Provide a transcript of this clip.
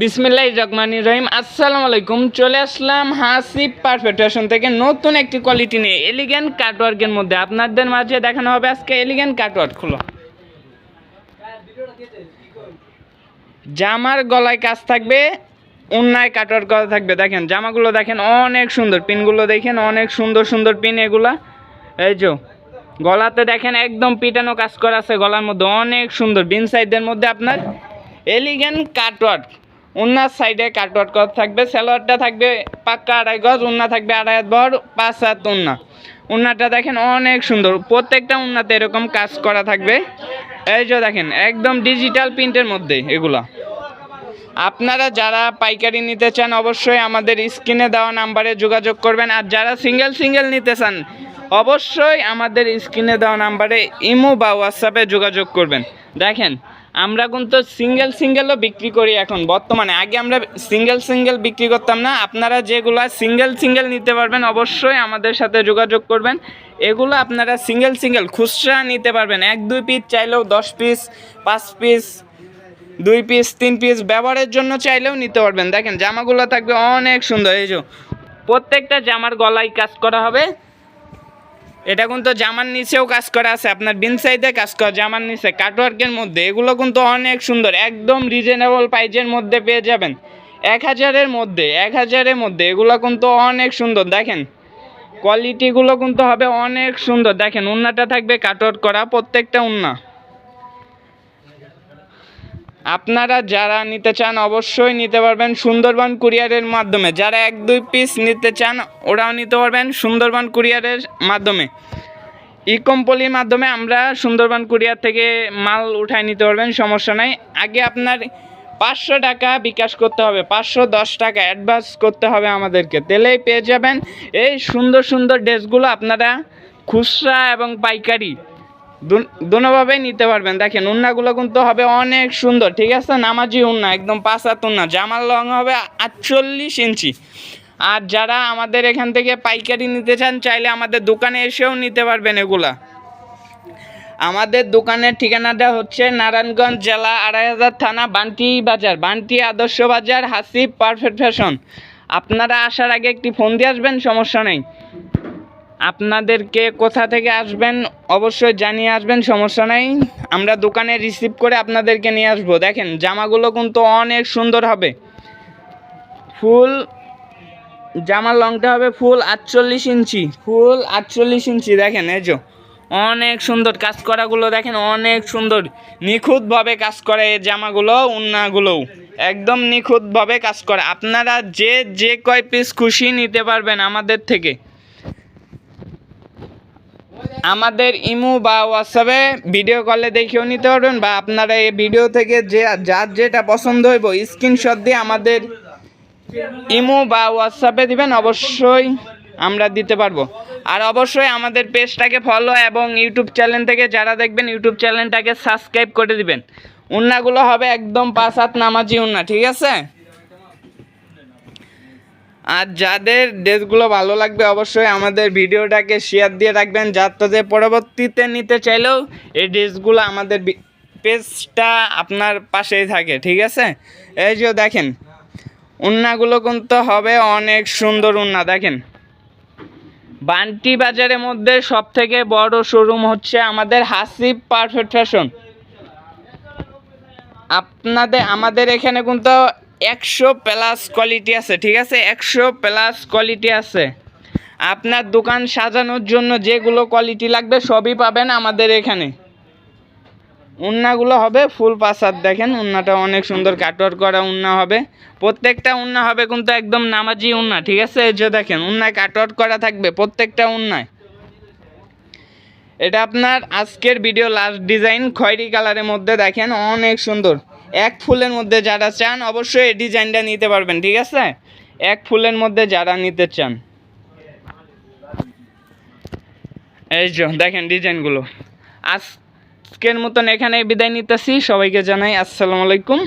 বিসমিল্লাহ রহমানি রহিম। আসসালামু আলাইকুম। চলে আসলাম হাসিব পারফেক্ট ফ্যাশন থেকে নতুন একটি কোয়ালিটি নিয়ে এলিগেন্ট কাটওয়ার্কের মধ্যে। আপনাদের মাঝে দেখানো হবে আজকে এলিগেন্ট কাটওয়ার্ক খুলো। জামার গলায় কাজ থাকবে অন্যায় কাটওয়ার্ক করা থাকবে। দেখেন, জামাগুলো দেখেন অনেক সুন্দর। পিনগুলো দেখেন অনেক সুন্দর সুন্দর পিন এগুলা। এই যে, গলাতে দেখেন একদম পিটানো কাজ করা আছে গলার মধ্যে। অনেক সুন্দর। বিন সাইডের মধ্যে আপনার এলিগেন্ট কাটওয়ার্ক। উন্নার সাইডে কাটওয়ার্ক করা থাকবে স্যালোয়ারটা থাকবে পাক্কা আড়াই গজ, উন্না থাকবে আড়াই হাত ভর পাঁচ হাত উন্না। উন্নাটা দেখেন অনেক সুন্দর, প্রত্যেকটা উন্নাতে এরকম কাজ করা থাকবে। এই যে দেখেন, একদম ডিজিটাল প্রিন্টের মধ্যে এগুলা। আপনারা যারা পাইকারি নিতে চান, অবশ্যই আমাদের স্ক্রিনে দেওয়া নাম্বারে যোগাযোগ করবেন। আর যারা সিঙ্গেল সিঙ্গেল নিতে চান, অবশ্যই আমাদের স্ক্রিনে দেওয়া নাম্বারে ইমো বা হোয়াটসঅ্যাপে যোগাযোগ করবেন। দেখেন আমরা কিন্তু সিঙ্গেল সিঙ্গেলও বিক্রি করি এখন। বর্তমানে আগে আমরা সিঙ্গেল সিঙ্গেল বিক্রি করতাম না। আপনারা যেগুলো সিঙ্গেল সিঙ্গেল নিতে পারবেন, অবশ্যই আমাদের সাথে যোগাযোগ করবেন। এগুলো আপনারা সিঙ্গেল সিঙ্গেল খুচরা নিতে পারবেন। এক, দুই পিস চাইলেও দশ পিস পাঁচ পিস দুই পিস তিন পিস ব্যবহারের জন্য চাইলেও নিতে পারবেন। দেখেন, জামাগুলো থাকবে অনেক সুন্দর। এই যে প্রত্যেকটা জামার গলায় কাজ করা হবে। এটা কিন্তু জামার নিচেও কাজ করা আছে, আপনার বিন সাইডে কাজ করা জামার নিচে কাটওয়ার্কের মধ্যে, এগুলো কিন্তু অনেক সুন্দর, একদম রিজনেবল প্রাইজের মধ্যে পেয়ে যাবেন। এক হাজারের মধ্যে, এক হাজারের মধ্যে, এগুলো কিন্তু অনেক সুন্দর, দেখেন। কোয়ালিটিগুলো কিন্তু হবে অনেক সুন্দর, দেখেন, উন্নাটা থাকবে কাটওয়ার্ক করা, প্রত্যেকটা উন্না। আপনারা যারা নিতে চান অবশ্যই নিতে পারবেন সুন্দরবন কুরিয়ারের মাধ্যমে। যারা এক, দুই পিস নিতে চান, ওরাও নিতে পারবেন সুন্দরবন কুরিয়ারের মাধ্যমে। ই কম্পলির মাধ্যমে আমরা সুন্দরবন কুরিয়ার থেকে মাল উঠায় নিতে পারবেন, সমস্যা নাই। আগে আপনার পাঁচশো টাকা বিকাশ করতে হবে, পাঁচশো দশ টাকা অ্যাডভান্স করতে হবে আমাদেরকে। তেলেই পেয়ে যাবেন। এই সুন্দর সুন্দর ড্রেসগুলো আপনারা খুচরা এবং পাইকারি দুনোভাবেই নিতে পারবেন। দেখেন, উন্নাগুলো কিন্তু হবে অনেক সুন্দর, ঠিক আছে? নামাজি উন্না, একদম পাঁচ হাত উন্না। জামার লং হবে আটচল্লিশ ইঞ্চি। আর যারা আমাদের এখান থেকে পাইকারি নিতে চান, চাইলে আমাদের দোকানে এসেও নিতে পারবেন এগুলা। আমাদের দোকানের ঠিকানাটা হচ্ছে নারায়ণগঞ্জ জেলা আড়াই হাজার থানা বান্টি বাজার, বান্টি আদর্শ বাজার, হাসিব পারফেক্ট ফ্যাশন। আপনারা আসার আগে একটি ফোন দিয়ে আসবেন, সমস্যা নেই। আপনাদেরকে কোথা থেকে আসবেন অবশ্যই জানিয়ে আসবেন, সমস্যা নাই। আমরা দোকানে রিসিভ করে আপনাদেরকে নিয়ে আসব। দেখেন, জামাগুলো কিন্তু অনেক সুন্দর হবে। ফুল, জামার লংটা হবে ফুল আটচল্লিশ ইঞ্চি। ফুল আটচল্লিশ ইঞ্চি, দেখেন, এই যে। অনেক সুন্দর কাজ করাগুলো, দেখেন, অনেক সুন্দর। নিখুঁতভাবে কাজ করে এই জামাগুলো, উন্নাগুলোও। একদম নিখুঁতভাবে কাজ করে। আপনারা যে যে কয় পিস খুশি নিতে পারবেন আমাদের থেকে। আমাদের ইমু বা হোয়াটসঅ্যাপে ভিডিও কলে দেখেও নিতে পারবেন বা আপনারা এই ভিডিও থেকে যে, যার যেটা পছন্দ হইব স্ক্রিনশট দিয়ে আমাদের ইমো বা হোয়াটসঅ্যাপে দিবেন, অবশ্যই আমরা দিতে পারব। আর অবশ্যই আমাদের পেজটাকে ফলো এবং ইউটিউব চ্যানেল থেকে যারা দেখবেন ইউটিউব চ্যানেলটাকে সাবস্ক্রাইব করে দিবেন। উন্নাগুলো হবে একদম পাঁচ হাত নামাজি উন্না, ঠিক আছে? আর যাদের ড্রেসগুলো ভালো লাগবে অবশ্যই আমাদের ভিডিওটাকে শেয়ার দিয়ে রাখবেন। যাতে পরবর্তীতে নিতে চাইলেও এই ড্রেসগুলো আমাদের পেজটা আপনার পাশেই থাকে, ঠিক আছে? এই যে দেখেন, উন্নাগুলো কিন্তু হবে অনেক সুন্দর উন্না, দেখেন। বান্টি বাজারের মধ্যে সব থেকে বড় শোরুম হচ্ছে আমাদের হাসিব পারফেক্ট ফ্যাশন আপনাদের, আমাদের এখানে কিন্তু একশো প্লাস কোয়ালিটি আছে, ঠিক আছে? একশো প্লাস কোয়ালিটি আছে। আপনার দোকান সাজানোর জন্য যেগুলো কোয়ালিটি লাগবে সবই পাবেন আমাদের এখানে। উন্নাগুলো হবে ফুল পাসার দেখেন উন্নাটা অনেক সুন্দর কাটওয়ার করা উন্না হবে। প্রত্যেকটা উন্না হবে কিন্তু একদম নামাজি উন্না, ঠিক আছে? এই যে দেখেন, উন্নায় কাটওয়ার করা থাকবে প্রত্যেকটা উন্নায়। এটা আপনার আজকের ভিডিও লাস্ট ডিজাইন খয়েরি কালারের মধ্যে, দেখেন অনেক সুন্দর। এক ফুলের মধ্যে যারা চান, অবশ্যই এই ডিজাইনটা নিতে পারবেন, ঠিক আছে? এক ফুলের মধ্যে যারা নিতে চান। এই যে, দেখেন ডিজাইনগুলো। আজকের মতন এখানে বিদায় নিতেছি। সবাইকে জানাই আসসালামু আলাইকুম।